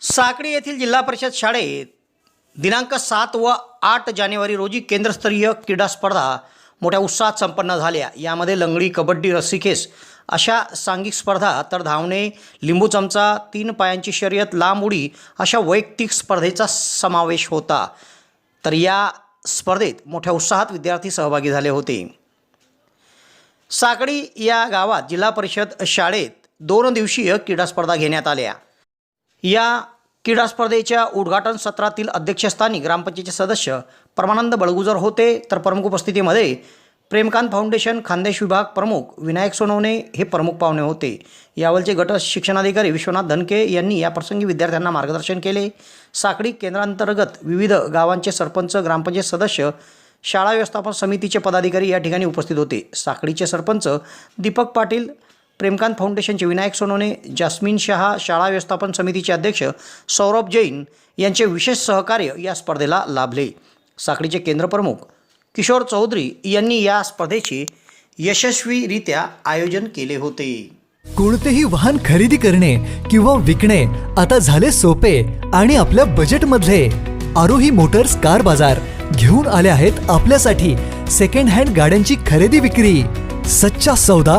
साकडी येथील जिल्हा परिषद शाळेत दिनांक सात व आठ जानेवारी रोजी केंद्रस्तरीय क्रीडा स्पर्धा मोठ्या उत्साहात संपन्न झाल्या. यामध्ये लंगडी कबड्डी रस्सीखेस अशा सांघिक स्पर्धा तर धावणे लिंबू चमचा तीन पायांची शर्यत लांब उडी अशा वैयक्तिक स्पर्धेचा समावेश होता. तर या स्पर्धेत मोठ्या उत्साहात विद्यार्थी सहभागी झाले होते. साकडी या गावात जिल्हा परिषद शाळेत दोन दिवसीय क्रीडा स्पर्धा घेण्यात आल्या. या क्रीडा स्पर्धेच्या उद्घाटन सत्रातील अध्यक्षस्थानी ग्रामपंचायतीचे सदस्य परमानंद बळगुजर होते. तर प्रमुख उपस्थितीमध्ये प्रेमकांत फाउंडेशन खानदेश विभाग प्रमुख विनायक सोनवणे हे प्रमुख पाहुणे होते. यावरचे गट शिक्षणाधिकारी विश्वनाथ धनके यांनी याप्रसंगी विद्यार्थ्यांना मार्गदर्शन केले. साखळी केंद्रांतर्गत विविध गावांचे सरपंच ग्रामपंचायत सदस्य शाळा व्यवस्थापन समितीचे पदाधिकारी या ठिकाणी उपस्थित होते. साखळीचे सरपंच दीपक पाटील प्रेमकांत फाउंडेशनचे विनायक सोनोने जास्मिन शहा शाळा व्यवस्थापन समितीचे अध्यक्ष सौरभ जैन यांचे विशेष सहकार्य या स्पर्धेला लाभले. साखळीचे केंद्रप्रमुख किशोर चौधरी यांनी या स्पर्धेचे यशस्वीरित्या आयोजन केले होते. कोणतेही वाहन खरेदी करणे किंवा विकणे आता झाले सोपे आणि आपल्या बजेटमधले आरोही मोटर्स कार बाजार घेऊन आले आहेत आपल्यासाठी सेकंड हँड गाड्यांची खरेदी विक्री. सच्चा सौदा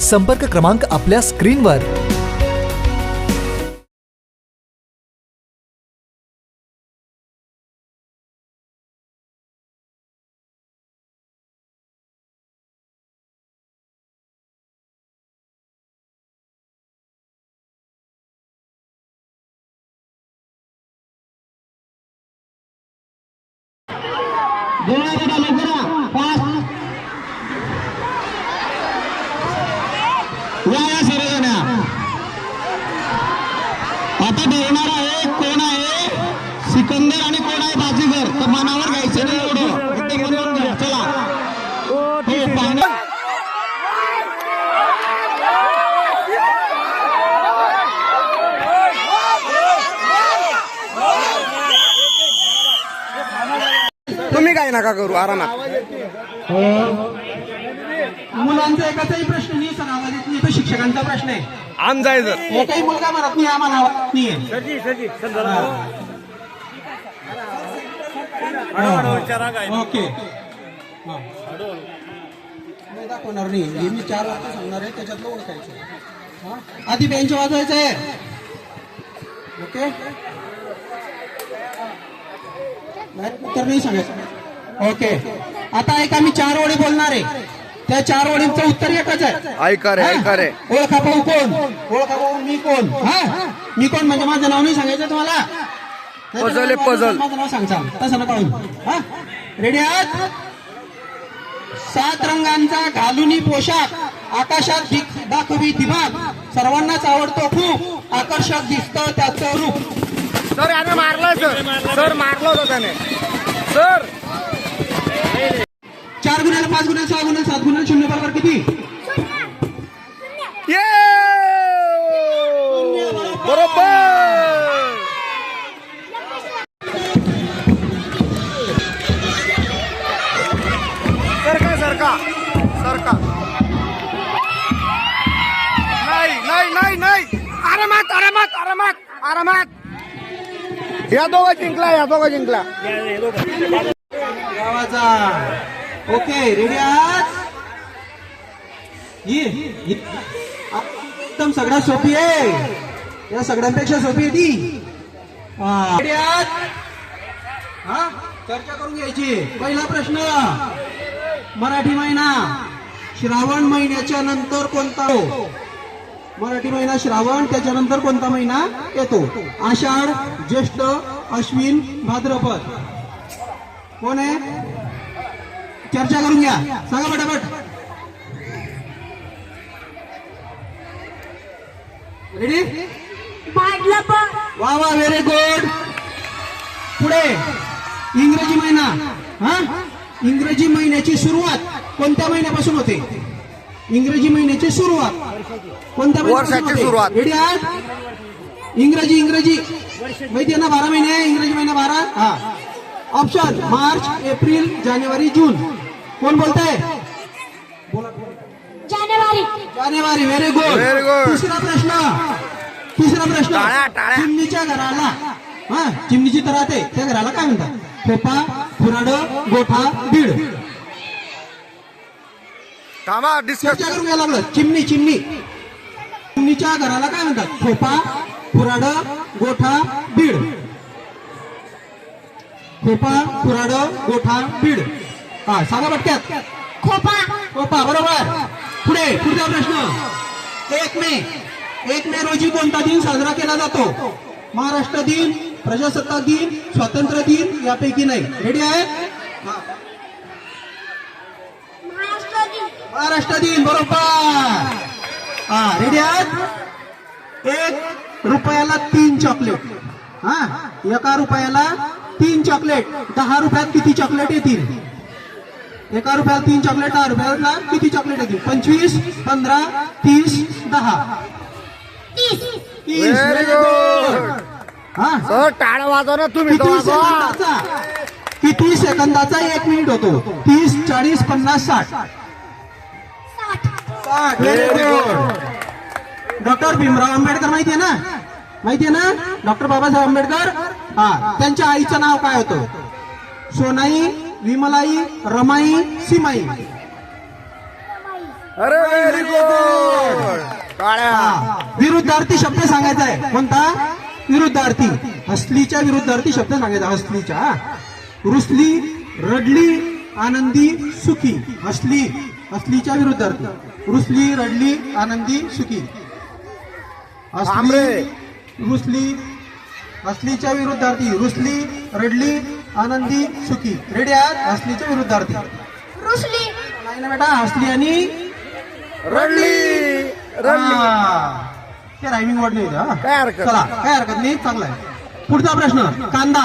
संपर्क क्रमांक आपल्या स्क्रीनवर. नका करू आरामात. मुलांचा एकाचाही प्रश्न नाही सर आवाज येत नाही तो शिक्षकांचा प्रश्न आहे. आम जायचं एकही मुलगा म्हणत नाही आम्हाला आवाज ओके. हा. नाही दाखवणार नाही. हे मी चार वाजता सांगणार आहे त्याच्यातलं ओळखायचं हा? आधी बेंच वाजवायचं आहे. ओके. नाही उत्तर नाही सांगायचं. ओके. आता एक आम्ही चार ओळी बोलणार आहे. त्या चार ओळींचं उत्तर एकच आहे. ऐका रे ऐका रे. हा? ओळखा भाऊ कोण? ओळखा भाऊ मी कोण? हा? मी कोण? म्हणजे माझं नाव नाही सांगायचं तुम्हाला? आहे, puzzle. माझं नाव तसं नका हा? रेडी आहात? सात रंगांचा घालुनी पोशाख. आकाशात दिख- दाखवी दिमाग. सर्वांनाच आवडतो खूप. आकर्षक दिसतं त्याचं रूप. सर याने मारलं सर. सर मारलं होतं त्याने. सर चार गुन्ह्याला पाच गुन्ह्याला सहा गुन्ह्याला सात गुन्ह्याला शून्य बरोबर किती? बरोबर! सरका सरका सरका. नाही नाही नाही नाही. आरामात आरामात आरामात आरामात. या दोघा जिंकला या दोघा जिंकला. आवाजा ओके रेडी आहात? एकदम सगळ्यात सोपी आहे. या सगळ्यांपेक्षा सोपी आहे ती. रेडी आहात? हा? चर्चा करून घ्यायची. पहिला प्रश्न. मराठी महिना श्रावण महिन्याच्या नंतर कोणता? हो मराठी महिना श्रावण त्याच्यानंतर कोणता महिना येतो? आषाढ ज्येष्ठ अश्विन भाद्रपद. कोण आहे? चर्चा करून घ्या. सांगा पटापट. रेडी वा वा व्हेरी गुड पुढे. इंग्रजी महिना. हा? इंग्रजी महिन्याची सुरुवात कोणत्या महिन्यापासून होते? इंग्रजी महिन्याची सुरुवात कोणत्या वर्षाची सुरुवात. रेडी आहात इंग्रजी इंग्रजी. माहिती आहे ना बारा महिने? इंग्रजी महिना बारा? हा. ऑप्शन मार्च एप्रिल जानेवारी जून. कोण बोलताय? जानेवारी. जानेवारी व्हेरी गुड Very good. तिसरा प्रश्न. तिसरा प्रश्न. चिमणीच्या घराला. हा चिमणीची तर राहते. त्या घराला काय म्हणतात? खोपा खुराड गोठा बीड. थांबा डिस्कस चर्चा करून घ्यायला लागलं. चिमणी चिमणी. चिमणीच्या घराला काय म्हणतात? खोपा खुराड गोठा बीड. खोपा खुराड गोठा बीड. हा सांगा पटक्यात. खोपा खोपा बरोबर. पुढे पुढचा प्रश्न. एक मे. एक मे रोजी कोणता दिन साजरा केला जातो? महाराष्ट्र दिन प्रजासत्ताक दिन स्वातंत्र्य दिन यापैकी नाही. रेडी आहे? महाराष्ट्र दिन. बरोबर. हा रेडी आहात? एक रुपयाला तीन चॉकलेट हा एका रुपयाला तीन चॉकलेट दहा रुपयात किती चॉकलेट येतील? एका रुपयाला तीन चॉकलेट दहा रुपयाला किती चॉकलेट येतील? पंचवीस पंधरा तीस दहा. तीस. हा. वाजवा ना तुम्ही किती वाजवा सेकंदाचा? किती सेकंदाचा एक मिनिट होतो? तीस चाळीस पन्नास साठ. साठ. डॉक्टर भीमराव आंबेडकर माहितीये ना? माहितीये ना? डॉक्टर बाबासाहेब आंबेडकर? हा त्यांच्या आईचं नाव काय होतं? सोनाई विमलाई रमाई सीमाई. अरे व्हेरी गुड विरुद्धार्थी शब्द सांगायचा आहे. कोणता? विरुद्धार्थी. हसलीच्या विरुद्धार्थी शब्द सांगायचा हसलीच्या. रुसली रडली आनंदी सुखी. हसली हसलीच्या विरुद्धार्थी. रुसली रडली आनंदी सुखी. रुसली हसलीच्या विरुद्धार्थी रुसली रडली आनंदी सुखी. रेडी आहात? हसलीच्या विरुद्धार्थी. रुसली. नाही ना बेटा हसली आणि रडली रडली. हा. ते रायमिंग वर्ड नाही होते, हा. काय हरकत चला काय हरकत नाही? चांगला आहे. पुढचा प्रश्न कांदा.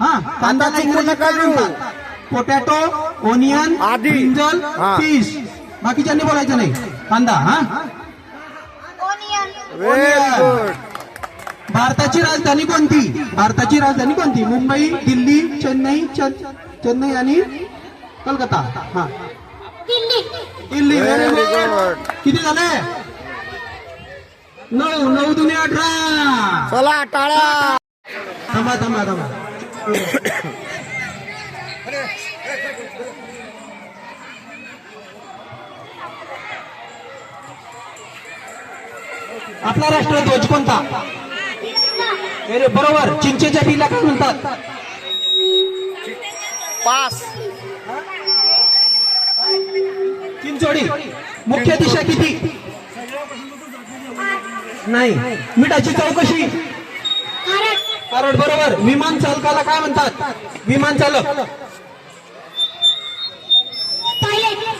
हा कांदा चुकू नका देऊ. पोटॅटो ओनियन आधी. ब्रिंजल हा. पीस बाकीच्यांनी बोलायचं नाही. कांदा हा. ओनियन व्हेरी गुड भारताची राजधानी कोणती? भारताची राजधानी कोणती? मुंबई दिल्ली चेन्नई चेन्नई आणि कलकत्ता. हा. दिल्ली. किती झाले? नऊ नऊ दुने अठरा. चला टाळ्या. थांबा थांबा थांबा. आपला राष्ट्रध्वज कोणता? बरोबर. चिंचेच्या बिला काय म्हणतात? पास. चिंचोडी मुख्य दिशा किती? नाही. मिठाची चौकशी. कारण बरोबर. विमान चालकाला काय म्हणतात? विमान चालक.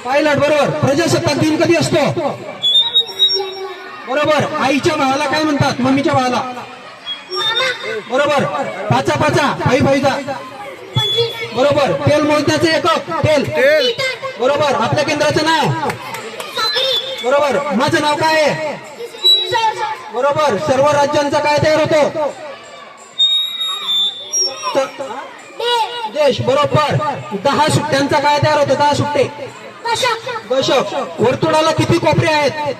पायलट बरोबर. प्रजासत्ताक दिन कधी असतो? बरोबर. आईच्या भावाला काय म्हणतात? मम्मीच्या भावाला. बरोबर. पाचा पाचा. फाईचा पंचवीस बरोबर. तेल मोजण्याचे एकक तेल. तेल. बरोबर. आपल्या केंद्राचं नाव. बरोबर. माझं नाव काय आहे? बरोबर. सर्व राज्यांचा काय तयार होतो? देश. बरोबर. दहा सुट्ट्यांचा काय तयार होतो? दहा सुट्टे. दशक. वर्तुळाला किती कोपरे आहेत?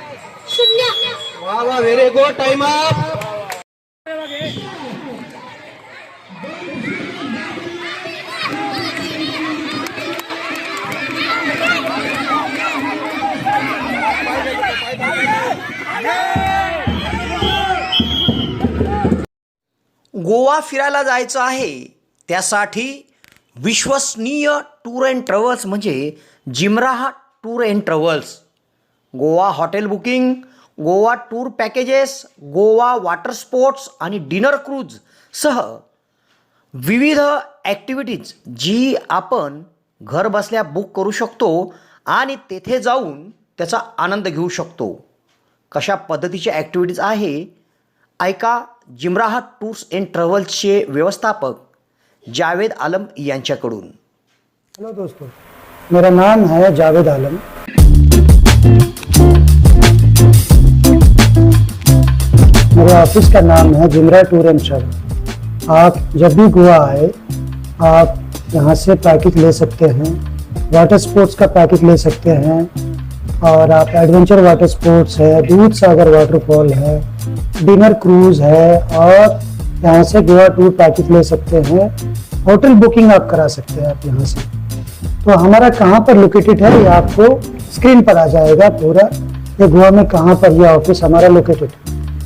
वा वा. Very good time up Goa फिरायला जायचं आहे. त्यासाठी विश्वसनीय टूर अँड ट्रॅव्हल्स म्हणजे जिमराहा tour and travels. Goa hotel booking Goa tour packages Goa water sports आणि डिनर क्रूज सह विविध ॲक्टिव्हिटीज जी आपण घर बसल्या बुक करू शकतो आणि तेथे जाऊन त्याचा आनंद घेऊ शकतो. कशा पद्धतीच्या ॲक्टिव्हिटीज आहे? ऐका जिमराहा टूर्स अँड ट्रॅव्हल्सचे व्यवस्थापक जावेद आलम यांच्याकडून. हेलो दोस्तों मेरा नाम है जावेद आलम. मेरे ऑफ़िस का नाम है जिमरा टूर एंड ट्रैवल। आप जब भी गोवा आए, आप यहाँ से पैकेज ले सकते हैं, वाटर स्पोर्ट्स का पैकेज ले सकते हैं, और आप एडवेंचर वाटर स्पोर्ट्स है, दूध सागर वाटरफॉल है, डिनर क्रूज है, और यहाँ से गोवा टूर पैकेज ले सकते हैं, होटल बुकिंग आप करा सकते हैं आप यहाँ से। तो हमारा कहाँ पर लोकेटेड है, ये आपको स्क्रीन पर आ जाएगा पूरा ये गोवा में कहाँ पर ये ऑफ़िस हमारा लोकेटेड है।